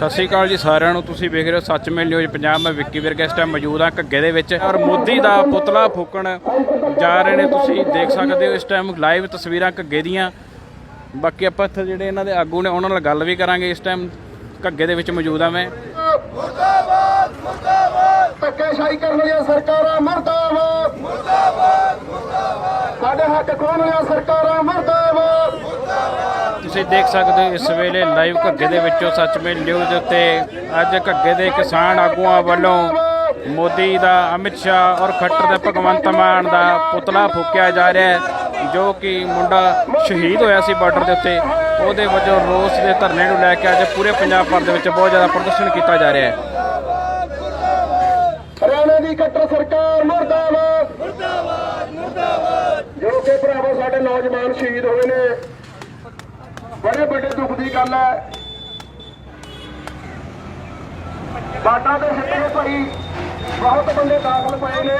ਸਤਿ ਸ਼੍ਰੀ ਅਕਾਲ ਜੀ ਸਾਰਿਆਂ ਨੂੰ, ਤੁਸੀਂ ਵੇਖ ਰਹੇ ਹੋ ਸੱਚਮੇਲ ਨਿਊਜ਼ ਪੰਜਾਬ। ਮੈਂ ਵਿੱਕੀ ਵਿਰਕ ਇਸ ਟਾਈਮ ਮੌਜੂਦ ਹਾਂ ਘੱਗੇ ਦੇ ਵਿੱਚ। ਔਰ ਮੋਦੀ ਦਾ ਪੁਤਲਾ ਫੂਕਣ ਜਾ ਰਹੇ ਨੇ, ਤੁਸੀਂ ਦੇਖ ਸਕਦੇ ਹੋ ਇਸ ਟਾਈਮ ਲਾਈਵ ਤਸਵੀਰਾਂ ਘੱਗੇ ਦੀਆਂ ਬਾਕੀ ਆਪਾਂ ਇੱਥੇ ਜਿਹੜੇ ਇਹਨਾਂ ਦੇ ਆਗੂ ਨੇ, ਉਹਨਾਂ ਨਾਲ ਗੱਲ ਵੀ ਕਰਾਂਗੇ ਇਸ ਟਾਈਮ ਘੱਗੇ ਦੇ ਵਿੱਚ ਮੌਜੂਦ ਹਾਂ ਮੈਂ। ਧੱਕੇਸ਼ਾਹੀ ਕਰਨ ਵਾਲੀਆਂ ਸਰਕਾਰਾਂ, ਮਰਦਾਬਾਦ। ਮੁਰਦਾਬਾਦ ਮੁਰਦਾਬਾਦ। ਸਾਡੇ ਹੱਕ ਖੋਹਣ ਵਾਲੀਆਂ ਸਰਕਾਰਾਂ ਤੁਸੀਂ ਦੇਖ ਸਕਦੇ ਹੋ ਇਸ ਵੇਲੇ ਲਾਈਵ ਘੱਗੇ ਦੇ ਵਿੱਚੋਂ ਸੱਚਮੇਲ ਨਿਊਜ਼ ਉੱਤੇ ਅੱਜ ਘੱਗੇ ਦੇ ਕਿਸਾਨ ਆਗੂਆਂ ਵੱਲੋਂ ਮੋਦੀ ਦਾ, ਅਮਿਤ ਸ਼ਾਹ ਔਰ ਖੱਟਰ ਦੇ ਭਗਵੰਤ ਮਾਨ ਦਾ ਪੁਤਲਾ ਫੂਕਿਆ ਜਾ ਰਿਹਾ ਹੈ, ਜੋ ਕਿ ਮੁੰਡਾ ਸ਼ਹੀਦ ਹੋਇਆ ਸੀ ਬਾਰਡਰ ਦੇ ਉੱਤੇ। ਉਹਦੇ ਵਜੋਂ ਰੋਸ ਦੇ ਧਰਨੇ ਨੂੰ ਲੈ ਕੇ ਅੱਜ ਪੂਰੇ ਪੰਜਾਬ ਭਰ ਦੇ ਵਿੱਚ ਬਹੁਤ ਜ਼ਿਆਦਾ ਪ੍ਰਦਰਸ਼ਨ ਕੀਤਾ ਜਾ ਰਿਹਾ ਹੈ। ਹਰਿਆਣਾ ਦੀ ਕੱਟਰ ਸਰਕਾਰ, ਮਰਦਾਬਾਦ! ਮੁਰਦਾਬਾਦ ਮੁਰਦਾਬਾਦ! ਜੋ ਕਿ ਭਰਾਵੋ, ਸਾਡੇ ਨੌਜਵਾਨ ਸ਼ਹੀਦ ਹੋਏ ਨੇ। ਬੜੇ ਵੱਡੇ ਦੁੱਖ ਦੀ ਗੱਲ ਹੈ। ਬਾਟਾ ਦੇ ਸਿੱਟੇ ਭਾਈ ਬਹੁਤ ਬੰਦੇ ਦਾਖਲ ਪਏ ਨੇ।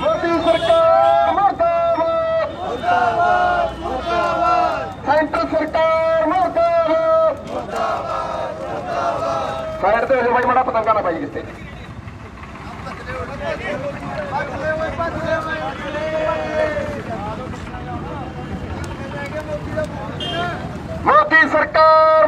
ਮੋਦੀ ਸਰਕਾਰ ਮਰਦਾਬਾਦ। ਮੁਰਦਾਬਾਦ ਮੁਰਦਾਬਾਦ ਸੈਂਟਰ ਸਰਕਾਰ ਮਰਦਾਬਾਦ। ਸਾਈਡ ਤੇ ਹੋ ਜਾ ਭਾਈ ਮਾੜਾ ਪਤੰਗਾ ਨਾ ਪਾਈ ਕਿਤੇ ਮੋਦੀ ਸਰਕਾਰ!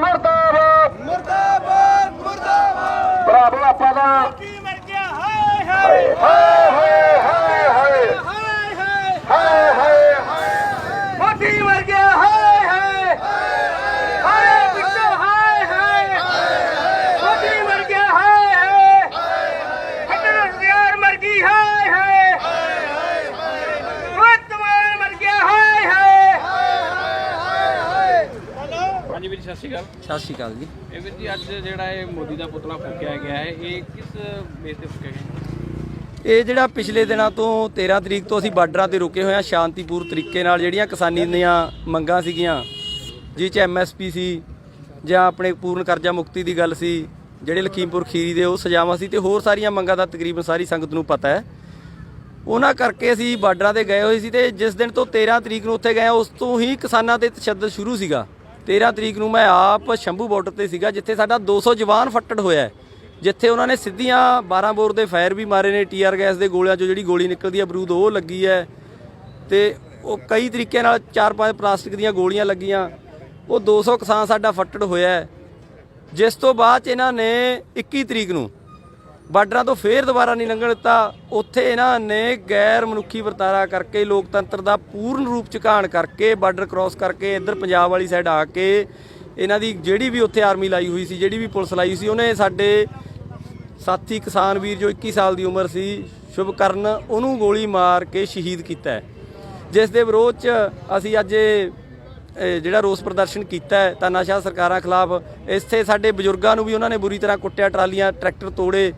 ਸ਼੍ਰੀ ਅਕਾਲ ਸਤਿ ਸ਼੍ਰੀ ਅਕਾਲ ਜੀ। ਇਹ ਵੀਰ ਜੀ ਅੱਜ ਜਿਹੜਾ ਇਹ ਮੋਦੀ ਦਾ ਪੁਤਲਾ ਫੂਕਿਆ ਗਿਆ ਹੈ ਇਹ ਕਿਸ ਬੇਸ ਤੇ ਫੂਕਿਆ ਗਿਆ? ਇਹ ਜਿਹੜਾ ਪਿਛਲੇ ਦਿਨਾਂ ਤੋਂ 13 ਤਰੀਕ ਤੋਂ ਅਸੀਂ ਬਾਰਡਰਾਂ ਤੇ ਰੁਕੇ ਹੋਏ ਹਾਂ ਸ਼ਾਂਤੀਪੂਰ ਤਰੀਕੇ ਨਾਲ ਜਿਹੜੀਆਂ ਕਿਸਾਨੀ ਦੀਆਂ ਮੰਗਾਂ ਸੀਗੀਆਂ ਜਿਹ ਚ ਐਮਐਸਪੀ ਸੀ ਜਾਂ ਆਪਣੇ ਪੂਰਨ ਕਰਜ਼ਾ ਮੁਕਤੀ ਦੀ ਗੱਲ ਸੀ ਜਿਹੜੇ ਲਖੀਮਪੁਰ ਖੀਰੀ ਦੇ ਉਹ ਸਜ਼ਾਵਾਂ ਸੀ ਤੇ ਹੋਰ ਸਾਰੀਆਂ ਮੰਗਾਂ ਦਾ ਤਕਰੀਬਨ ਸਾਰੀ ਸੰਗਤ ਨੂੰ ਪਤਾ ਹੈ। ਉਹਨਾਂ ਕਰਕੇ ਅਸੀਂ ਬਾਰਡਰਾਂ ਤੇ ਗਏ ਹੋਏ ਸੀ ਤੇ ਜਿਸ ਦਿਨ ਤੋਂ 13 ਤਰੀਕ ਨੂੰ ਉੱਥੇ ਗਏ ਉਸ ਤੋਂ ਹੀ ਕਿਸਾਨਾਂ ਤੇ ਤਸ਼ੱਦਦ ਸ਼ੁਰੂ ਸੀਗਾ। 13 ਤਰੀਕ ਨੂੰ ਮੈਂ ਆਪ ਸ਼ੰਭੂ ਬਾਰਡਰ ਤੇ ਸੀਗਾ, ਜਿੱਥੇ ਸਾਡਾ 200 ਜਵਾਨ ਫੱਟੜ ਹੋਇਆ ਜਿੱਥੇ ਉਹਨਾਂ ਨੇ ਸਿੱਧੀਆਂ 12 ਬੋਰ ਦੇ ਫਾਇਰ ਵੀ ਮਾਰੇ ਨੇ ਟੀਆਰ ਗੈਸ ਦੇ ਗੋਲਿਆਂ ਚੋਂ ਜਿਹੜੀ ਗੋਲੀ ਨਿਕਲਦੀ ਹੈ ਬਰੂਦ ਉਹ ਲੱਗੀ ਹੈ। ਤੇ ਉਹ ਕਈ ਤਰੀਕਿਆਂ ਨਾਲ ਚਾਰ ਪੰਜ ਪਲਾਸਟਿਕ ਦੀਆਂ ਗੋਲੀਆਂ ਲੱਗੀਆਂ। ਉਹ 200 ਕਿਸਾਨ ਸਾਡਾ ਫੱਟੜ ਹੋਇਆ ਜਿਸ ਤੋਂ ਬਾਅਦ 'ਚ ਇਹਨਾਂ ਨੇ 21 ਤਰੀਕ ਨੂੰ ਬਾਰਡਰਾਂ ਤੋਂ ਫੇਰ ਦੁਬਾਰਾ ਨਹੀਂ ਲੰਘਣ ਦਿੱਤਾ। ਉੱਥੇ ਇਹਨਾਂ ਨੇ ਗੈਰ ਮਨੁੱਖੀ ਵਰਤਾਰਾ ਕਰਕੇ, ਲੋਕਤੰਤਰ ਦਾ ਪੂਰਨ ਰੂਪ ਚ ਘਾਣ ਕਰਕੇ, ਬਾਰਡਰ ਕ੍ਰਾਸ ਕਰਕੇ, ਇੱਧਰ ਪੰਜਾਬ ਵਾਲੀ ਸਾਈਡ ਆ ਕੇ ਇਹਨਾਂ ਦੀ ਜਿਹੜੀ ਵੀ ਉੱਥੇ ਆਰਮੀ ਲਾਈ ਹੋਈ ਸੀ, ਜਿਹੜੀ ਵੀ ਪੁਲਿਸ ਲਾਈ ਸੀ, ਉਹਨੇ ਸਾਡੇ ਸਾਥੀ ਕਿਸਾਨ ਵੀਰ ਜੋ 21 ਸਾਲ ਦੀ ਉਮਰ ਸੀ, ਸ਼ੁਭਕਰਨ, ਉਹਨੂੰ ਗੋਲੀ ਮਾਰ ਕੇ ਸ਼ਹੀਦ ਕੀਤਾ ਜਿਸ ਦੇ ਵਿਰੋਧ ਚ ਅਸੀਂ ਅੱਜ ਜਿਹੜਾ ਰੋਸ ਪ੍ਰਦਰਸ਼ਨ ਕੀਤਾ ਹੈ, ਤਾਨਾਸ਼ਾਹ ਸਰਕਾਰਾਂ ਖਿਲਾਫ, ਇੱਥੇ ਸਾਡੇ ਬਜ਼ੁਰਗਾਂ ਨੂੰ ਵੀ ਉਹਨਾਂ ਨੇ ਬੁਰੀ ਤਰ੍ਹਾਂ ਕੁੱਟਿਆ, ਟਰਾਲੀਆਂ, ਟਰੈਕਟਰ ਤੋੜੇ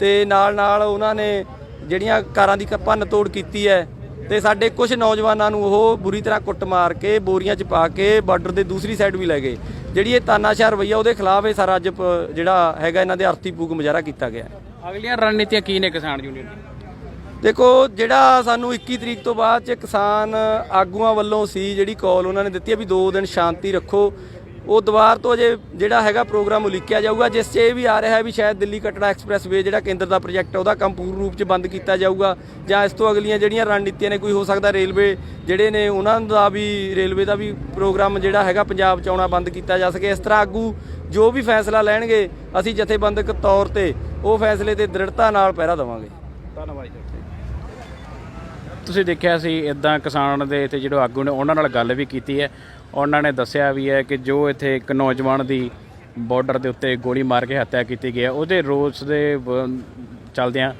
ਤੇ ਨਾਲ ਨਾਲ ਉਹਨਾਂ ਨੇ ਜਿਹੜੀਆਂ ਕਾਰਾਂ ਦੀ ਭੰਨ ਤੋੜ ਕੀਤੀ ਹੈ ਤੇ ਸਾਡੇ ਕੁਝ ਨੌਜਵਾਨਾਂ ਨੂੰ ਉਹ ਬੁਰੀ ਤਰ੍ਹਾਂ ਕੁੱਟ ਮਾਰ ਕੇ ਬੋਰੀਆਂ 'ਚ ਪਾ ਕੇ ਬਾਰਡਰ ਦੇ ਦੂਸਰੀ ਸਾਈਡ ਵੀ ਲੈ ਗਏ। ਜਿਹੜੀ ਇਹ ਤਾਨਾਸ਼ਾਹ ਰਵਈਆ ਉਹਦੇ ਖਿਲਾਫ ਇਹ ਸਾਰਾ ਅੱਜ ਜਿਹੜਾ ਹੈਗਾ ਇਹਨਾਂ ਦੇ ਅਰਥੀ ਪੂਗ ਮੁਜ਼ਾਹਰਾ ਕੀਤਾ ਗਿਆ ਅਗਲੀਆਂ ਰਣਨੀਤੀਆਂ ਕੀ ਨੇ ਕਿਸਾਨ ਯੂਨੀਅਨ ਦੇਖੋ ਜਿਹੜਾ ਸਾਨੂੰ 21 ਤਰੀਕ ਤੋਂ ਬਾਅਦ ਚ ਕਿਸਾਨ ਆਗੂਆਂ ਵੱਲੋਂ ਸੀ ਜਿਹੜੀ ਕਾਲ ਉਹਨਾਂ ਨੇ ਦਿੱਤੀ ਹੈ ਵੀ 2 ਦਿਨ ਸ਼ਾਂਤੀ ਰੱਖੋ ਉਹ ਦੁਬਾਰ ਤੋਂ ਅਜੇ ਜਿਹੜਾ ਹੈਗਾ ਪ੍ਰੋਗਰਾਮ ਉਲੀਕਿਆ ਜਾਊਗਾ, ਜਿਸ 'ਚ ਇਹ ਵੀ ਆ ਰਿਹਾ ਹੈ ਵੀ ਸ਼ਾਇਦ ਦਿੱਲੀ ਕਟੜਾ ਐਕਸਪ੍ਰੈਸਵੇ ਜਿਹੜਾ ਕੇਂਦਰ ਦਾ ਪ੍ਰੋਜੈਕਟ ਹੈ, ਉਹਦਾ ਕੰਮ ਪੂਰਨ ਰੂਪ 'ਚ ਬੰਦ ਕੀਤਾ ਜਾਊਗਾ ਜਾਂ ਇਸ ਤੋਂ ਅਗਲੀਆਂ ਜਿਹੜੀਆਂ ਰਣਨੀਤੀਆਂ ਨੇ, ਕੋਈ ਹੋ ਸਕਦਾ ਰੇਲਵੇ ਜਿਹੜੇ ਨੇ, ਉਹਨਾਂ ਦਾ ਵੀ, ਰੇਲਵੇ ਦਾ ਵੀ ਪ੍ਰੋਗਰਾਮ ਜਿਹੜਾ ਹੈਗਾ ਪੰਜਾਬ 'ਚ ਆਉਣਾ ਬੰਦ ਕੀਤਾ ਜਾ ਸਕੇ। ਇਸ ਤਰ੍ਹਾਂ ਆਗੂ ਜੋ ਵੀ ਫੈਸਲਾ ਲੈਣਗੇ, ਅਸੀਂ ਜਥੇਬੰਦਕ ਤੌਰ ਤੇ ਉਹ ਫੈਸਲੇ ਤੇ ਦ੍ਰਿੜਤਾ ਨਾਲ ਪਹਿਰਾ ਦੇਵਾਂਗੇ। ਧੰਨਵਾਦ ਜੀ। ਤੁਸੀਂ ਦੇਖਿਆ ਸੀ ਇਦਾਂ ਕਿਸਾਨ ਦੇ ਇੱਥੇ ਜਿਹੜੇ ਆਗੂ ਨੇ, ਉਹਨਾਂ ਨਾਲ ਗੱਲ ਵੀ ਕੀਤੀ ਹੈ। ਉਹਨਾਂ ਨੇ ਦੱਸਿਆ ਵੀ ਹੈ ਕਿ ਜੋ ਇੱਥੇ ਇੱਕ ਨੌਜਵਾਨ ਦੀ ਬਾਰਡਰ ਦੇ ਉੱਤੇ ਗੋਲੀ ਮਾਰ ਕੇ ਹੱਤਿਆ ਕੀਤੀ ਗਈ ਹੈ, ਉਹਦੇ ਰੋਸ ਦੇ ਵ- ਚੱਲਦਿਆਂ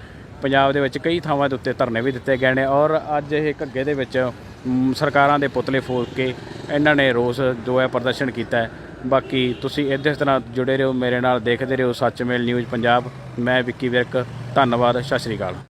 ਪੰਜਾਬ ਦੇ ਵਿੱਚ ਕਈ ਥਾਵਾਂ ਦੇ ਉੱਤੇ ਧਰਨੇ ਵੀ ਦਿੱਤੇ ਗਏ ਨੇ ਔਰ ਅੱਜ ਇਹ ਘੱਗੇ ਦੇ ਵਿੱਚ ਸਰਕਾਰਾਂ ਦੇ ਪੁਤਲੇ ਫੂਕ ਕੇ ਇਹਨਾਂ ਨੇ ਰੋਸ ਜੋ ਹੈ ਪ੍ਰਦਰਸ਼ਨ ਕੀਤਾ ਹੈ। ਬਾਕੀ ਤੁਸੀਂ ਇਸੇ ਤਰ੍ਹਾਂ ਜੁੜੇ ਰਹੋ, ਮੇਰੇ ਨਾਲ ਦੇਖਦੇ ਰਹੋ ਸੱਚਮੇਲ ਨਿਊਜ਼ ਪੰਜਾਬ, ਮੈਂ ਵਿੱਕੀ ਵਿਰਕ, ਧੰਨਵਾਦ, ਸਤਿ ਸ਼੍ਰੀ ਅਕਾਲ।